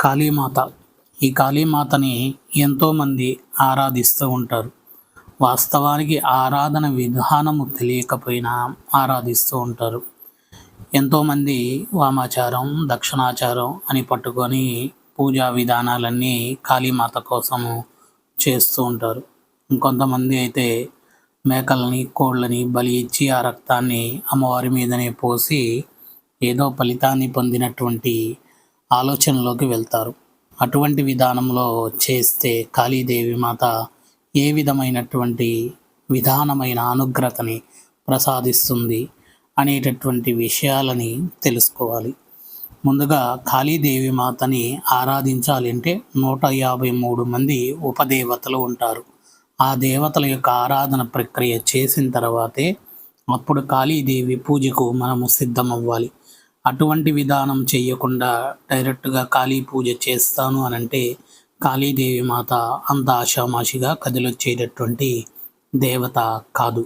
కాళీమాత. ఈ కాళీమాతని ఎంతోమంది ఆరాధిస్తూ ఉంటారు. వాస్తవానికి ఆరాధన విధానము తెలియకపోయినా ఆరాధిస్తూ ఉంటారు. ఎంతోమంది వామాచారం దక్షిణాచారం అని పట్టుకొని పూజా విధానాలన్నీ కాళీమాత కోసము చేస్తూ ఉంటారు. ఇంకొంతమంది అయితే మేకలని కోళ్ళని బలి ఇచ్చి ఆ రక్తాన్ని అమ్మవారి మీదనే పోసి ఏదో ఫలితాన్ని పొందినటువంటి ఆలోచనలోకి వెళ్తారు. అటువంటి విధానంలో చేస్తే కాళీదేవి మాత ఏ విధమైనటువంటి విధానమైన అనుగ్రతని ప్రసాదిస్తుంది అనేటటువంటి విషయాలని తెలుసుకోవాలి. ముందుగా కాళీదేవి మాతని ఆరాధించాలి అంటే నూట యాభై మూడు మంది ఉపదేవతలు ఉంటారు. ఆ దేవతల యొక్క ఆరాధన ప్రక్రియ చేసిన తర్వాతే అప్పుడు కాళీదేవి పూజకు మనము సిద్ధమవ్వాలి. అటువంటి విధానం చేయకుండా డైరెక్ట్గా కాళీ పూజ చేస్తాను అని అంటే కాళీదేవి మాత అంత ఆషామాషిగా కదిలొచ్చేటటువంటి దేవత కాదు.